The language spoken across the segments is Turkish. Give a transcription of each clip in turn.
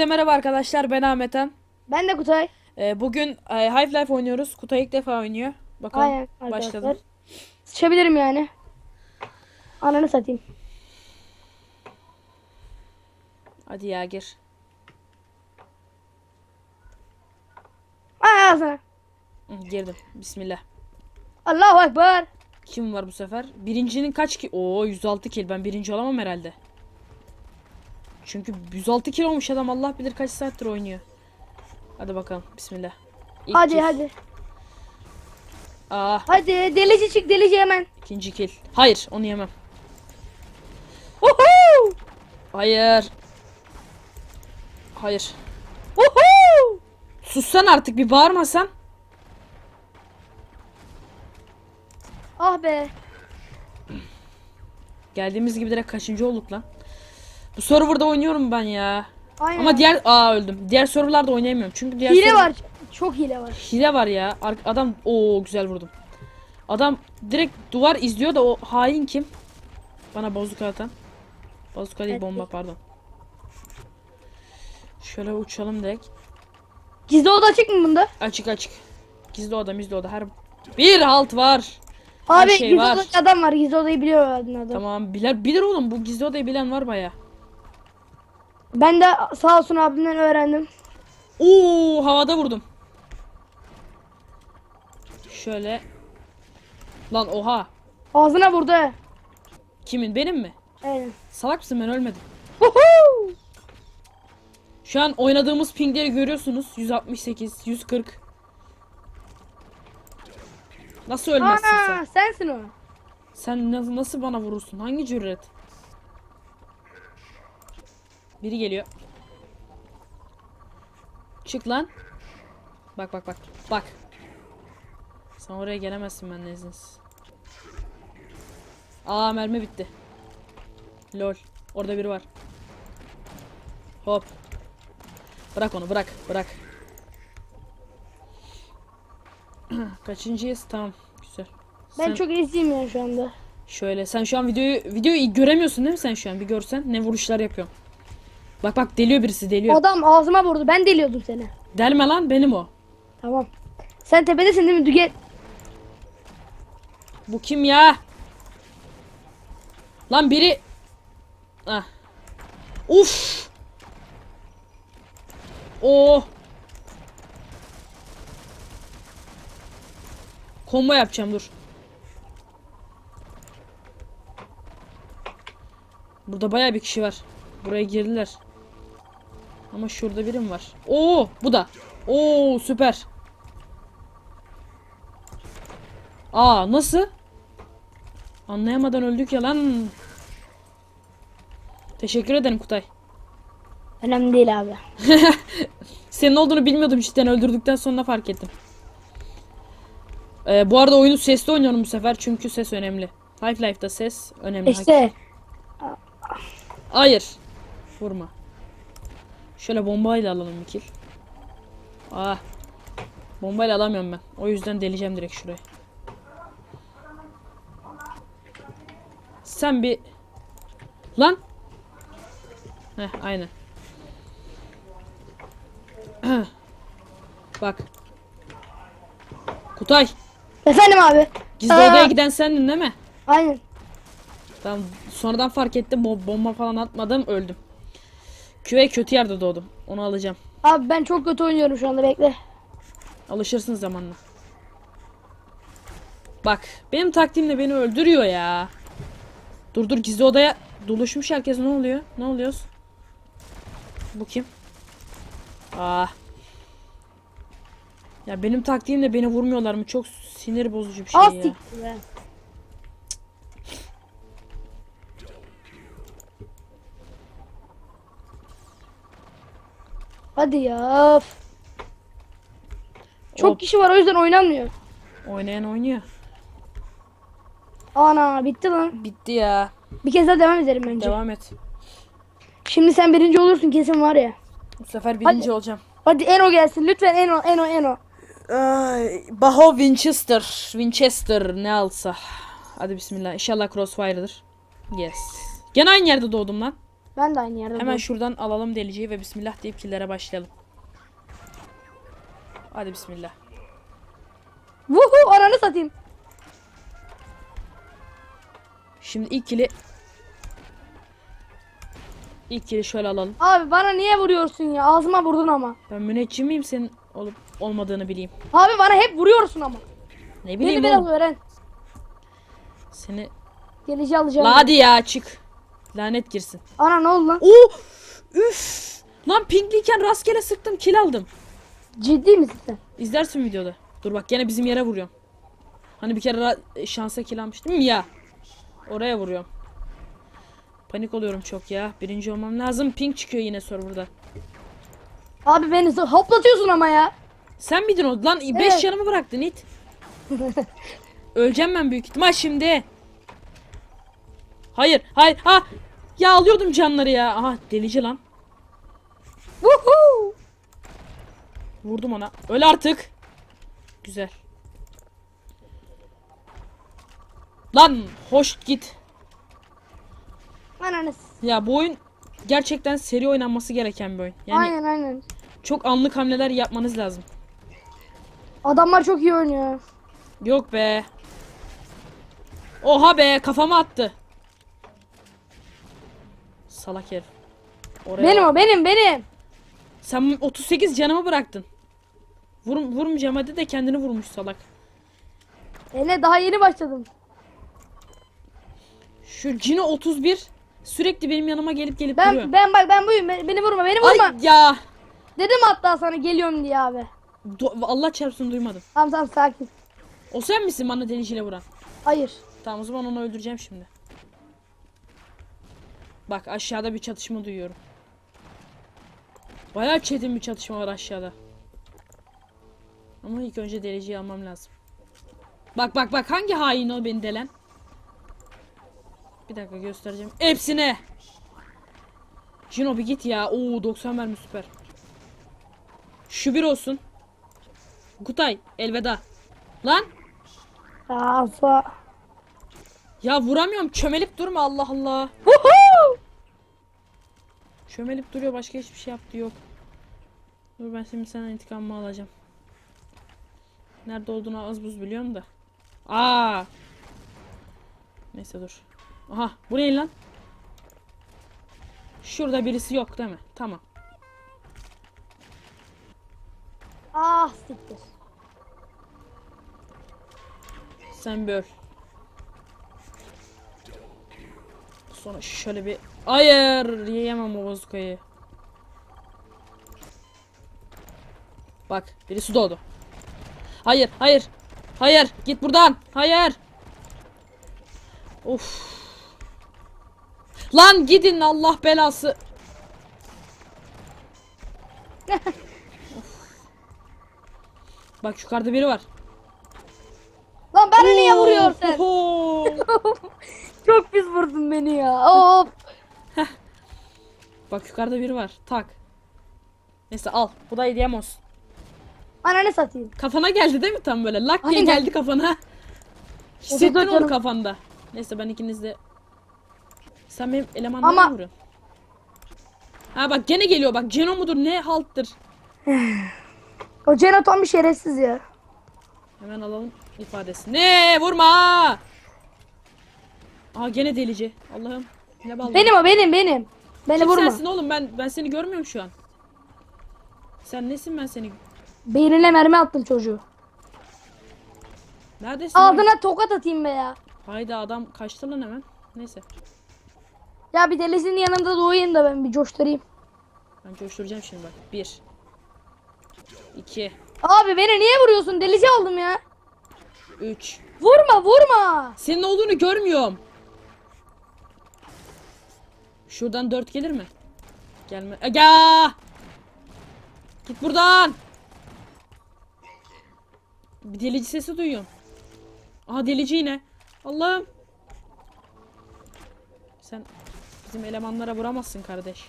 Herkese merhaba arkadaşlar ben Ahmeten. Ben de Kutay. Ee, bugün e, Half-Life oynuyoruz. Kutay ilk defa oynuyor. Bakalım Aynen başladım. Sıçabilirim yani. Ananı satayım. Hadi ya gir. Ay ağzına. Girdim. Bismillah. Allahu Ekber. Kim var bu sefer? Birincinin kaç ki? Oo 106 kill. Ben birinci olamam herhalde. Çünkü 106 kill olmuş adam Allah bilir kaç saattir oynuyor. Hadi bakalım. Bismillah. İlk hadi kill. hadi. Aa Hadi delici çık delici hemen. ikinci kill. Hayır onu yemem. Uhu! Hayır. Hayır. Uhu! Sussan artık bir bağırmasan. Ah be. Geldiğimiz gibi direkt kaçıncı olduk lan. Bu serverda oynuyorum ben ya. Aynen. Ama diğer aa öldüm. Diğer serverlarda oynayamıyorum. Çünkü diğer hile server- var. Çok hile var. Hile var ya. Adam o güzel vurdum. Adam direkt duvar izliyor da o hain kim? Bana bozuk atan. Bozuk değil Evet. bomba pardon. Şöyle uçalım direkt. Gizli oda açık mı bunda? Açık açık. Gizli oda gizli oda her bir halt var. Her Abi şey gizli var. adam var. Gizli odayı biliyor adam. Tamam bilir bilir oğlum bu gizli odayı bilen var baya. Ben de sağ olsun abimden öğrendim. Oo havada vurdum. Şöyle. Lan oha. Ağzına vurdu. Kimin benim mi? Aynen. Salak mısın ben ölmedim. Uhu! Şu an oynadığımız pingleri görüyorsunuz. 168, 140. Nasıl ölmezsin Ana sen? sensin o. Sen na- nasıl bana vurursun? Hangi cüret? Biri geliyor. Çık lan. Bak bak bak. Bak. Sen oraya gelemezsin benden izinsiz. Aa mermi bitti. Lol. Orada biri var. Hop. Bırak onu bırak bırak. Kaçıncıyız? Tamam. Güzel. Ben Sen- çok eziyim ya şu anda. Şöyle sen şu an videoyu videoyu göremiyorsun değil mi sen şu an? Bir görsen ne vuruşlar yapıyorum. Bak bak deliyor birisi deliyor. Adam ağzıma vurdu. Ben deliyordum seni. Delme lan benim o. Tamam. Sen tepedesin değil mi? Düge Bu kim ya? Lan biri Ah. Uf. Oh. Combo yapacağım dur. Burada baya bir kişi var. Buraya girdiler. Ama şurada birim var. Oo, bu da. Oo, süper. Aa, nasıl? Anlayamadan öldük ya lan. Teşekkür ederim Kutay. Önemli değil abi. Senin olduğunu bilmiyordum cidden öldürdükten sonra fark ettim. Ee, bu arada oyunu sesli oynuyorum bu sefer çünkü ses önemli. Half-Life'da ses önemli. İşte Hayır. Vurma. Şöyle bombayla alalım bir kill. Ah. Bombayla alamıyorum ben. O yüzden deleceğim direkt şuraya. Sen bir... Lan. Heh aynen. Bak. Kutay. efendim abi. Gizli Aa. odaya giden sendin değil mi? Aynen. Tamam sonradan fark ettim bo- bomba falan atmadım öldüm. Küve kötü yerde doğdum. Onu alacağım. Abi ben çok kötü oynuyorum şu anda bekle. Alışırsın zamanla. Bak benim taktiğimle beni öldürüyor ya. Dur dur gizli odaya doluşmuş herkes ne oluyor? Ne oluyoruz? Bu kim? Aa. Ya benim taktiğimle beni vurmuyorlar mı? Çok sinir bozucu bir şey Az ya. siktir be. Hadi ya. Çok Hop. kişi var o yüzden oynanmıyor. Oynayan oynuyor. Ana bitti lan. Bitti ya. Bir kez daha devam edelim bence. Devam et. Şimdi sen birinci olursun kesin var ya. Bu sefer birinci olacağım. Hadi Eno gelsin lütfen Eno Eno Eno. Ay, Baho Winchester. Winchester ne alsa. Hadi bismillah. İnşallah Crossfire'dır. Yes. Gene aynı yerde doğdum lan. Ben de aynı yerde. Hemen durdum. şuradan alalım deliciyi ve bismillah deyip killere başlayalım. Hadi bismillah. Vuhu ananı satayım. Şimdi ilk kili İlk kili şöyle alalım. Abi bana niye vuruyorsun ya? Ağzıma vurdun ama. Ben müneccim miyim senin olup olmadığını bileyim. Abi bana hep vuruyorsun ama. Ne Beni bileyim biraz oğlum. öğren. Seni Geleceği alacağım. La hadi ya çık. Lanet girsin. Ana ne oldu lan? Oo! Üf! Lan pinkliyken rastgele sıktım kill aldım. Ciddi misin sen? İzlersin videoda. Dur bak gene bizim yere vuruyorum. Hani bir kere şansa kill almıştım ya. Oraya vuruyorum. Panik oluyorum çok ya. Birinci olmam lazım. Pink çıkıyor yine serverda. Abi beni hoplatıyorsun ama ya. Sen miydin o? Lan 5 Evet. canımı bıraktın it. Öleceğim ben büyük ihtimal şimdi. Hayır, hayır. Ha! Ya alıyordum canları ya. Aha delici lan. Vuhu. Vurdum ona. Öl artık. Güzel. Lan hoş git. Ananı. s- Ya bu oyun gerçekten seri oynanması gereken bir oyun. Yani aynen aynen. çok anlık hamleler yapmanız lazım. Adamlar çok iyi oynuyor. Yok be. Oha be kafama attı. Salak herif. Oraya Benim o benim benim. Sen 38 canımı bıraktın. Vur, vurmayacağım hadi de kendini vurmuş salak. Ele daha yeni başladım. Şu Cino 31 sürekli benim yanıma gelip gelip duruyor. Ben ben bak ben buyum. Beni, beni vurma beni Ay vurma. ya. Dedim hatta sana geliyorum diye abi. Do- Allah çarpsın duymadım. Tamam tamam sakin. O sen misin bana deliciyle vuran? Hayır. Tamam o zaman onu öldüreceğim şimdi. Bak aşağıda bir çatışma duyuyorum. Bayağı çetin bir çatışma var aşağıda. Ama ilk önce deliciyi almam lazım. Bak bak bak hangi hain o beni delen? Bir dakika göstereceğim. Hepsine. Cino bir git ya. Oo 90 mermi süper. Şu bir olsun. Kutay elveda. Lan Asa. ya vuramıyorum. Çömelip durma Allah Allah. Çömelip duruyor başka hiçbir şey yaptı yok. Dur ben şimdi senden intikamımı alacağım. Nerede olduğunu az buz biliyorum da. Aa. Neyse dur. Aha bu ne lan? Şurada birisi yok değil mi? Tamam. Ah siktir. Sen bir öl. Sonra şöyle bir... Hayır! Yiyemem o bozukayı. Bak birisi doğdu. Hayır hayır. Hayır git buradan. Hayır. Of. Lan gidin Allah belası. Bak yukarıda biri var. Lan bana niye vuruyorsun. Çok pis vurdun beni ya. Hop. Bak yukarıda biri var. Tak. Neyse al. Bu da hediyem olsun. Ananı satayım. Kafana geldi değil mi tam böyle? Lak diye Aynen. geldi kafana. Hissettin onu canım. kafanda. Neyse ben ikiniz de... Sen benim elemanlarımı Ama- vuruyorsun. Ha bak gene geliyor bak. Ceno mudur ne halttır. O Ceno tam bir şerefsiz ya. Hemen alalım ifadesi. Ne vurma. Aa gene delici. Allah'ım. Ne ballı. Benim o benim benim. Beni Kim vurma. sensin oğlum ben ben seni görmüyorum şu an. Sen nesin ben seni? Beynine mermi attım çocuğu. Neredesin? lan? Ağzına tokat atayım be ya. Hayda adam kaçtı lan hemen. Neyse. Ya bir delisinin yanında doğayım da ben bir coşturayım. Ben coşturacağım şimdi bak. Bir. iki, Abi beni niye vuruyorsun? Delici aldım ya. Üç. Vurma vurma. Senin olduğunu görmüyorum. Şuradan dört gelir mi? Gelme. Aga! Git buradan. Bir delici sesi duyuyorum. Aha delici yine. Allah'ım. Sen bizim elemanlara vuramazsın kardeş.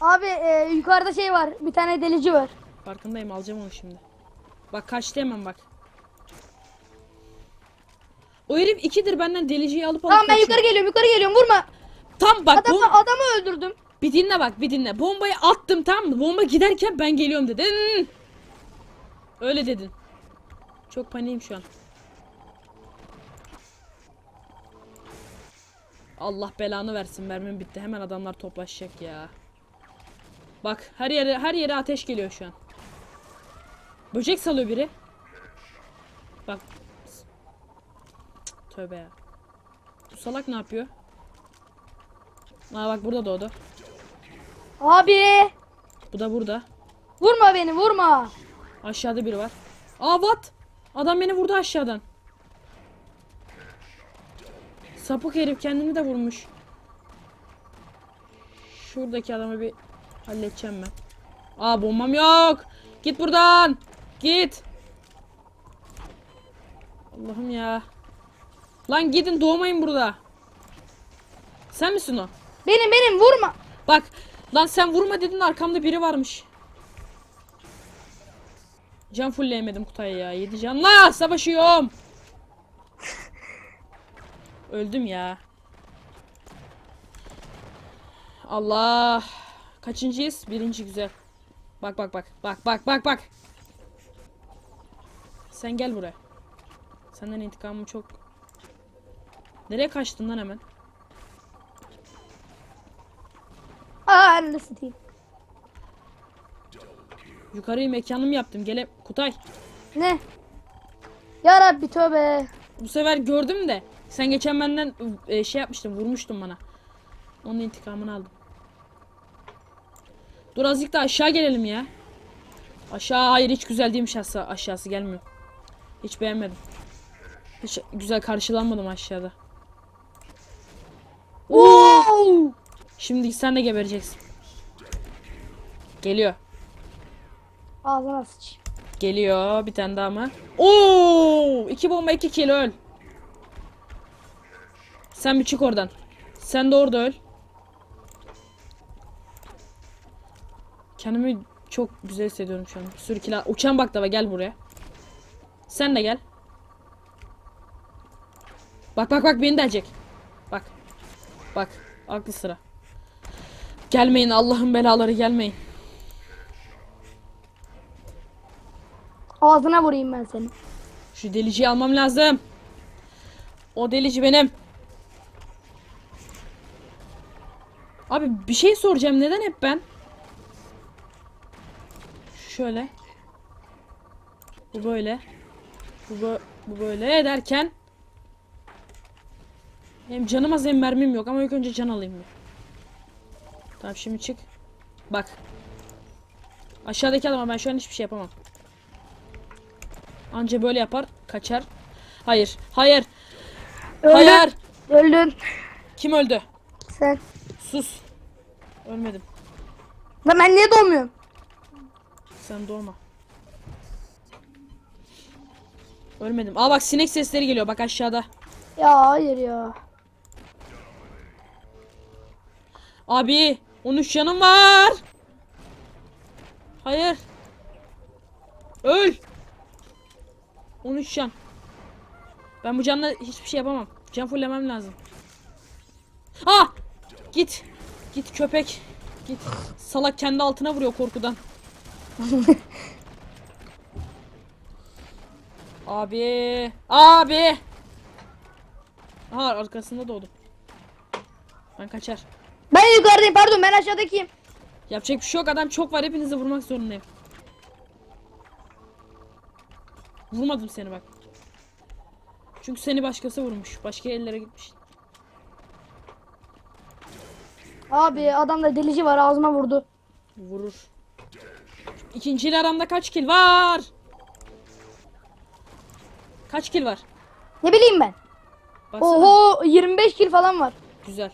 Abi e, yukarıda şey var. Bir tane delici var. Farkındayım alacağım onu şimdi. Bak kaçtı hemen bak. O herif ikidir benden deliciyi alıp alıp Tamam ben kaçıyor. yukarı geliyorum yukarı geliyorum vurma. Tam bak Adamı, adamı öldürdüm. bir dinle bak bir dinle. Bombayı attım tamam mı? Bomba giderken ben geliyorum dedin. Öyle dedin. Çok paniğim şu an. Allah belanı versin mermim bitti. Hemen adamlar toplaşacak ya. Bak her yere her yere ateş geliyor şu an. Böcek salıyor biri. Bak. Cık, Tövbe ya. Bu salak ne yapıyor? Aa bak burada doğdu. Abi Bu da burada. vurma beni vurma. Aşağıda biri var. Aa what? Adam beni vurdu aşağıdan. Sapık herif kendini de vurmuş. Şuradaki adamı bir halledeceğim ben. Aa bombam yok. Git buradan. Git. Allah'ım ya. Lan gidin doğmayın burada. Sen misin o? Benim benim vurma. Bak lan sen vurma dedin arkamda biri varmış. Can fullleyemedim Kutay'a ya. 7 canla savaşıyorum. Öldüm ya. Allah. Kaçıncıyız? Birinci güzel. Bak bak bak. Bak bak bak bak. Sen gel buraya. Senden intikamım çok. Nereye kaçtın lan hemen? Aa anne satayım. Yukarıyı mekanım yaptım. Gele Kutay. Ne? Ya Rabbi tövbe. Bu sefer gördüm de sen geçen benden e, şey yapmıştın vurmuştun bana. Onun intikamını aldım. Dur azıcık da aşağı gelelim ya. Aşağı hayır hiç güzel değilmiş aşağı, aşağısı gelmiyor. Hiç beğenmedim. Hiç güzel karşılanmadım aşağıda. Oo! Şimdi sen de gebereceksin. Geliyor. Ağzına sıç. Geliyor bir tane daha mı? Oo! İki bomba iki kill öl. Sen bir çık oradan. Sen de orada öl. Kendimi çok güzel hissediyorum şu an. Sürü kill al- Uçan baklava gel buraya. Sen de gel. Bak bak bak beni delecek. Bak. Bak. Aklı sıra. Gelmeyin Allah'ın belaları gelmeyin. Ağzına vurayım ben seni. Şu deliciyi almam lazım. O delici benim. Abi bir şey soracağım. Neden hep ben? Şöyle. Bu böyle. Bu, bö- bu böyle derken hem canım az hem mermim yok ama ilk önce can alayım bir. Tamam şimdi çık. Bak. Aşağıdaki adama ben şu an hiçbir şey yapamam. Anca böyle yapar, kaçar. Hayır, hayır, Öldün. hayır. Öldün. Kim öldü? Sen. Sus. Ölmedim. Lan ben niye doğmuyorum? Sen doğma. Ölmedim. Aa bak sinek sesleri geliyor bak aşağıda. Ya hayır ya. Abi 13 canım var. Hayır. Öl. 13 can. Ben bu canla hiçbir şey yapamam. Can fullemem lazım. Ah! Git. Git köpek. Git. Salak kendi altına vuruyor korkudan. Abi. Abi. Aha arkasında doğdum. Ben kaçar. Ben yukarıdayım pardon ben aşağıdakiyim. Yapacak bir şey yok adam çok var hepinizi vurmak zorundayım. Vurmadım seni bak. Çünkü seni başkası vurmuş. Başka ellere gitmiş. Abi adamda delici var ağzıma vurdu. Vurur. İkinciyle aramda kaç kill var? Kaç kill var? Ne bileyim ben. Baksana. Oho 25 kill falan var. Güzel.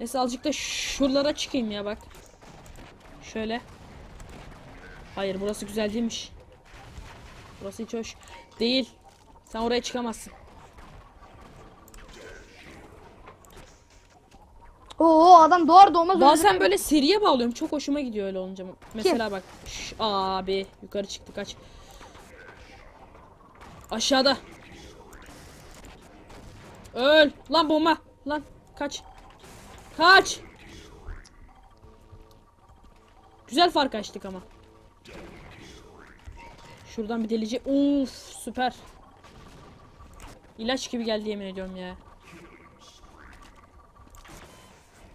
Neyse azıcık da şuralara çıkayım ya bak. Şöyle. Hayır burası güzel değilmiş. Burası hiç hoş değil. Sen oraya çıkamazsın. Oo adam doğar doğmaz Bazen böyle seriye bağlıyorum. Çok hoşuma gidiyor öyle olunca. Mesela bak. Şş, abi yukarı çıktı kaç. Aşağıda. Öl. Lan bomba. Lan kaç. Kaç. Güzel fark açtık ama. Şuradan bir delici. Uf süper. İlaç gibi geldi yemin ediyorum ya.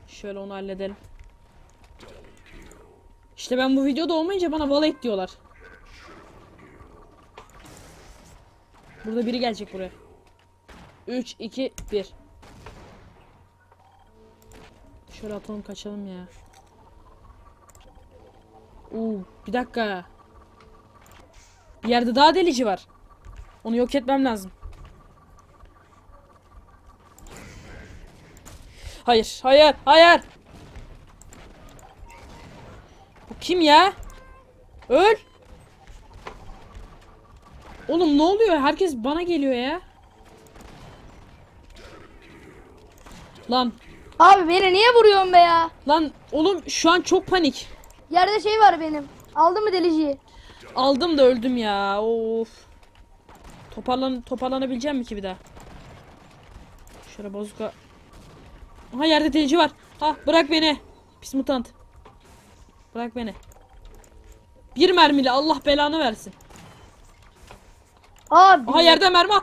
Şöyle onu halledelim. İşte ben bu videoda olmayınca bana valet diyorlar. Burada biri gelecek buraya. 3, 2, 1. Şöyle atalım kaçalım ya. Uuu bir dakika. Bir yerde daha delici var. Onu yok etmem lazım. Hayır, hayır, hayır. Bu kim ya? Öl. Oğlum ne oluyor? Herkes bana geliyor ya. Lan, Abi beni niye vuruyorsun be ya? lan oğlum şu an çok panik. Yerde şey var benim. Aldın mı deliciyi? Aldım da öldüm ya. Of. Toparlan toparlanabileceğim mi ki bir daha? Şöyle bozuka. Aha yerde delici var. Ha bırak beni. Pis mutant. Bırak beni. Bir mermiyle Allah belanı versin. Abi. Aha yerde mermi.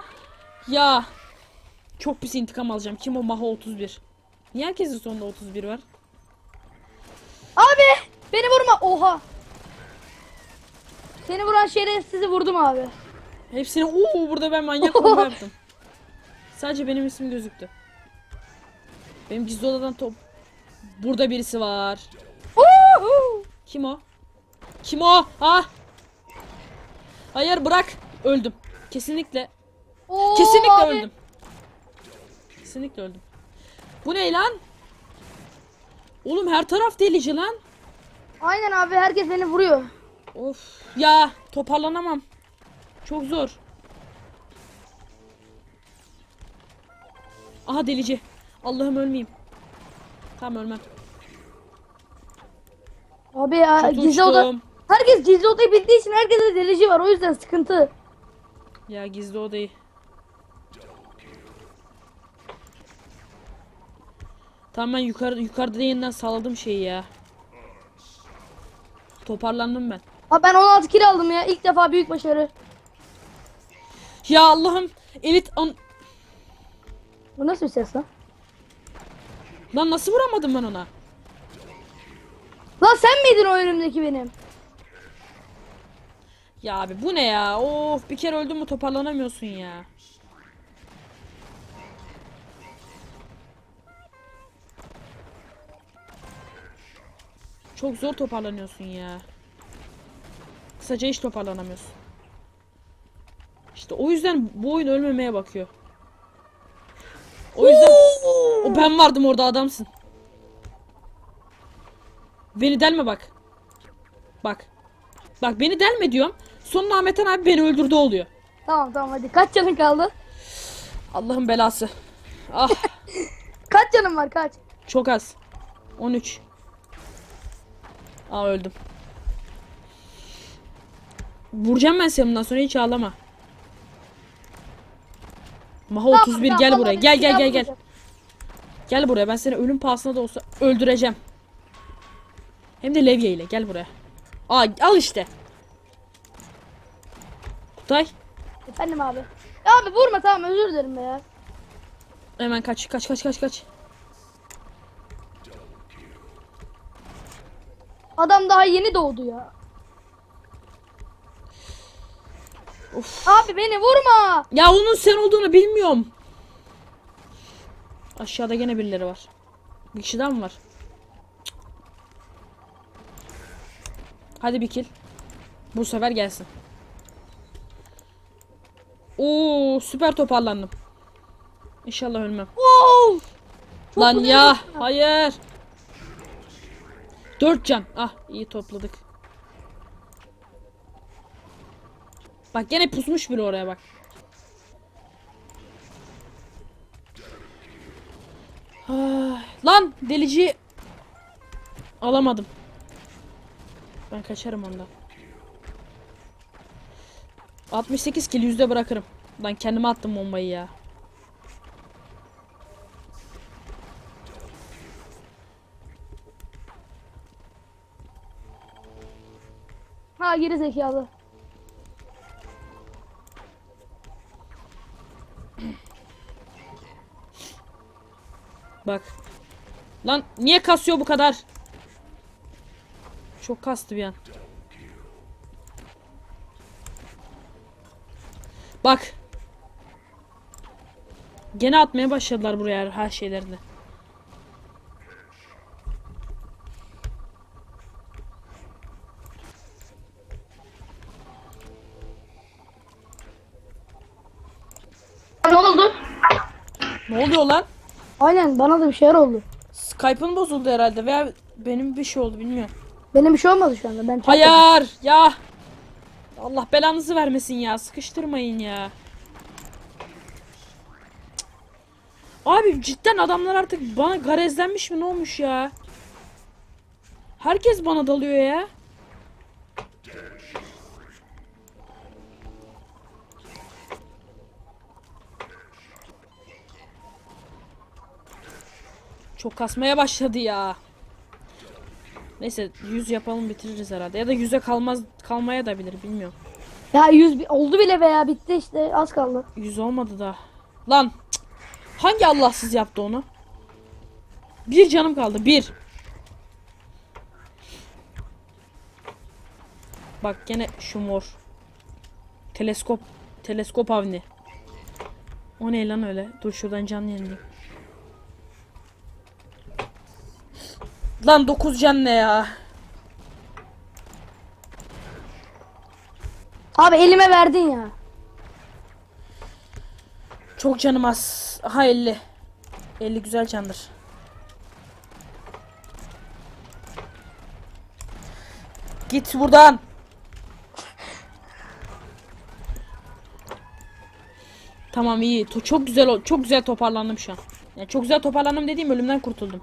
Ya. Çok pis intikam alacağım. Kim o Maha 31? Niye herkesin sonunda 31 var? Abi beni vurma. Oha. Seni vuran şerefsizi vurdum abi. Hepsini uuu burada ben manyak bomba yaptım. Sadece benim ismim gözüktü. Benim gizli odadan top. Burada birisi var. Uhu. Kim o? Kim o? Ha? Hayır bırak. Öldüm. Kesinlikle. Oo, Kesinlikle abi. öldüm. Kesinlikle öldüm. Bu ne lan? Oğlum her taraf delici lan. Aynen abi herkes beni vuruyor. Of ya toparlanamam. Çok zor. Aha delici. Allah'ım ölmeyeyim. Tamam ölmem. Abi ya Çok gizli oda. uçtum. Herkes gizli odayı bildiği için herkese delici var. O yüzden sıkıntı. Ya gizli odayı. Tamam ben yukarı yukarıda yeniden sağladım şeyi ya. Toparlandım ben. Abi ben 16 kill aldım ya. İlk defa büyük başarı. Ya Allah'ım elit an Bu nasıl bir ses lan? lan nasıl vuramadım ben ona? Lan sen miydin o önümdeki benim? Ya abi bu ne ya? Of bir kere öldün mü toparlanamıyorsun ya. Çok zor toparlanıyorsun ya. Kısaca hiç toparlanamıyorsun. İşte o yüzden bu oyun ölmemeye bakıyor. O yüzden o ben vardım orada adamsın. Beni delme bak. Bak. Bak beni delme diyorum. Sonra Ahmet Han abi beni öldürdü oluyor. Tamam tamam hadi. Kaç canın kaldı? Allah'ın belası. Ah Kaç canın var kaç? çok az. 13. Aa öldüm. Vuracağım ben seni bundan sonra hiç ağlama. Maha Tamam, 31 tamam, gel buraya. Gel gel gel gel. Gel buraya ben seni ölüm pahasına da olsa öldüreceğim. Hem de levye ile gel buraya. Aa al işte. Kutay Efendim abi. Ya abi vurma tamam özür dilerim be ya. hemen kaç kaç kaç kaç kaç. Adam daha yeni doğdu ya. Of. Abi beni vurma. Ya onun sen olduğunu bilmiyorum. Aşağıda gene birileri var. Bir kişi daha mı var? Hadi bir kill. Bu sefer gelsin. Oo süper toparlandım. İnşallah ölmem. Wow. Çok Lan ya hayır. Dört can. Ah iyi topladık. Bak gene pusmuş biri oraya bak. Ah, lan delici alamadım. Ben kaçarım ondan. 68 kill yüzde bırakırım. Ben kendime attım bombayı ya. Ha geri zekalı. Bak. Lan niye kasıyor bu kadar? Çok kastı bir an. Bak. Gene atmaya başladılar buraya her şeylerini. Aynen bana da bir şeyler oldu. Skype'ın bozuldu herhalde veya benim bir şey oldu bilmiyorum. Benim bir şey olmadı şu anda. Ben. Hayır ya. Allah belanızı vermesin ya. Sıkıştırmayın ya. Abi cidden adamlar artık bana garezlenmiş mi ne olmuş ya? Herkes bana dalıyor ya. Çok kasmaya başladı ya. Neyse 100 yapalım bitiririz herhalde. Ya da 100'e kalmaz kalmaya da bilir bilmiyorum. Ya 100 bi- oldu bile veya bitti işte az kaldı. 100 olmadı da. Lan cık. hangi Allahsız yaptı onu? Bir canım kaldı. Bir. Bak gene şu mor. Teleskop. Teleskop avni. O ne lan öyle? Dur şuradan canlı yenileyim. Lan 9 can ne ya? Abi elime verdin ya. Çok canım az. Aha 50. 50 güzel candır. Git buradan. Tamam iyi. Çok güzel çok güzel toparlandım şu an. Yani çok güzel toparlandım dediğim ölümden kurtuldum.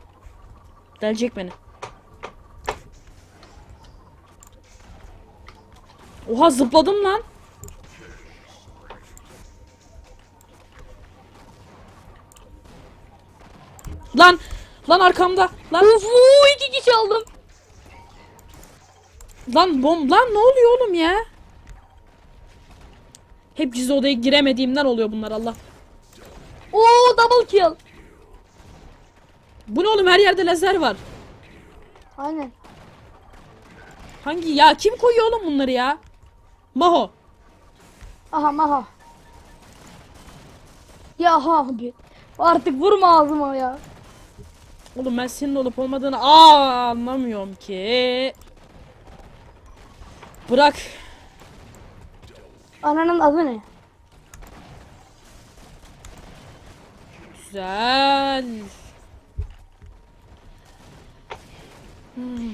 Delecek beni. Oha zıpladım lan. Lan lan arkamda. Lan Uf iki kişi aldım. lan bom lan ne oluyor oğlum ya? Hep gizli odaya giremediğimden oluyor bunlar Allah. Oo double kill. Bu ne oğlum her yerde lazer var. Aynen. Hangi ya kim koyuyor oğlum bunları ya? Maho. Aha maha. Ya abi. Artık vurma ağzıma ya. Oğlum ben senin olup olmadığını aa anlamıyorum ki. Bırak. Ananın adı ne? Güzel. Hmm.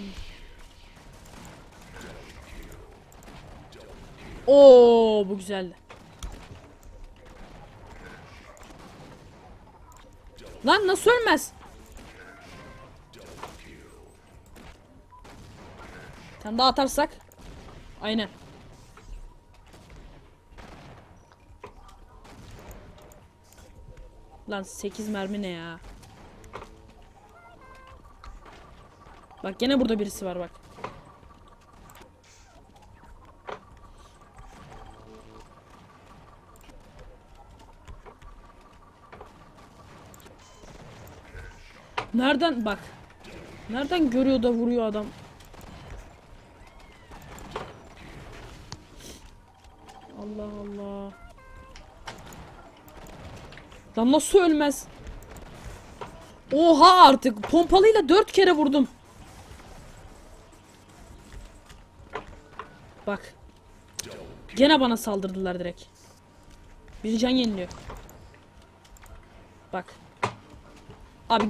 Oo bu güzeldi. Lan nasıl ölmez? Sen daha atarsak. Aynen. Lan 8 mermi ne ya? Bak gene burada birisi var bak. Nereden bak. Nereden görüyor da vuruyor adam? Allah Allah. Lan nasıl ölmez? Oha artık pompalıyla dört kere vurdum. Bak. Gene bana saldırdılar direkt. Bir can yeniliyor. Bak. Abi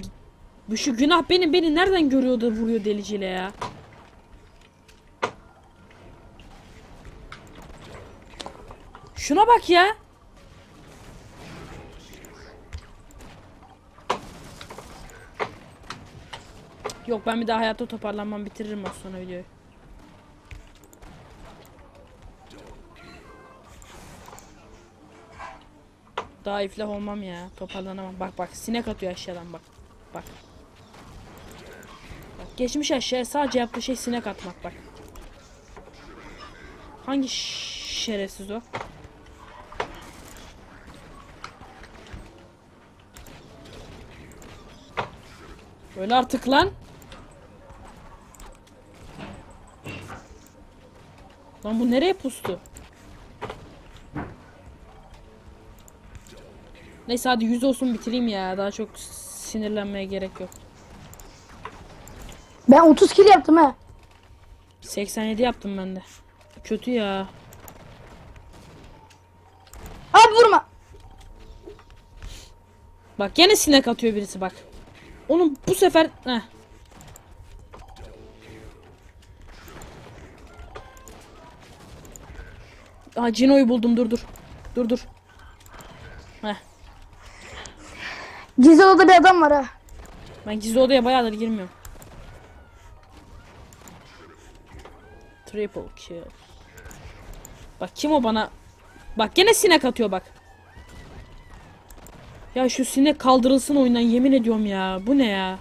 bu şu günah benim beni nereden görüyor da vuruyor deliciyle ya. Şuna bak ya. Yok ben bir daha hayatta toparlanmam bitiririm az sonra videoyu. Daha iflah olmam ya. Toparlanamam. Bak bak sinek atıyor aşağıdan bak. Bak. Bak geçmiş aşağıya sadece yaptığı şey sinek atmak bak. Hangi şerefsiz o? Öyle artık lan. Lan bu nereye pustu? Neyse hadi 100 olsun bitireyim ya. Daha çok sinirlenmeye gerek yok. Ben 30 kill yaptım ha. 87 yaptım ben de. Kötü ya. Abi vurma. Bak gene sinek atıyor birisi bak. Onun bu sefer heh. Aa Cino'yu buldum dur dur. Dur dur. Heh. Gizli odada bir adam var ha. Ben gizli odaya bayağıdır girmiyorum. Triple kill. Bak kim o bana? Bak gene sinek atıyor bak. Ya şu sinek kaldırılsın oyundan yemin ediyorum ya. Bu ne ya?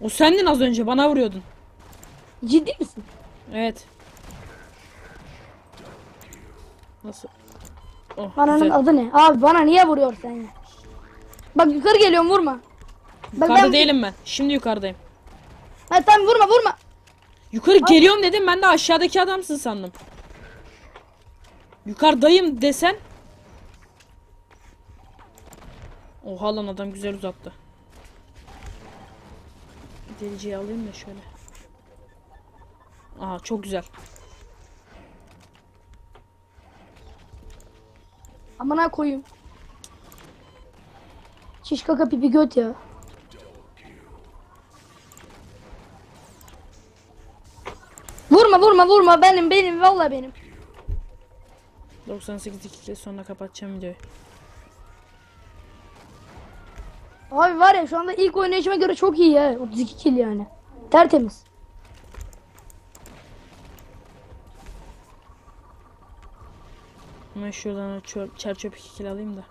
O sendin az önce bana vuruyordun. Ciddi misin? Evet. Nasıl? Oh, Ananın güzel. adı ne? Abi bana niye vuruyor sen ya? Bak yukarı geliyorum vurma. Bak Yukarıda ben... değilim ben. Şimdi yukarıdayım. Ha, tamam vurma vurma. Yukarı geliyorum dedim ben de aşağıdaki adamsın sandım. Yukarıdayım desen. Oha lan adam güzel uzattı. Deliciyi alayım da şöyle. Aha çok güzel. Amına koyayım. Şiş kaka pipi göt ya. Vurma vurma vurma benim benim vallahi benim. 98 dakika sonra kapatacağım videoyu. Abi var ya şu anda ilk oynayışıma göre çok iyi ya. 32 kill yani. Tertemiz. Hemen şuradan çöp, çer çöp 2 kilo alayım da.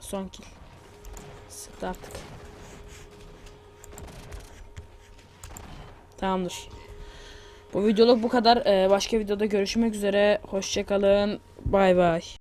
Son kill. Sıktı artık. Tamamdır. Bu videoluk bu kadar. Ee, başka videoda görüşmek üzere. Hoşçakalın. Bay bay.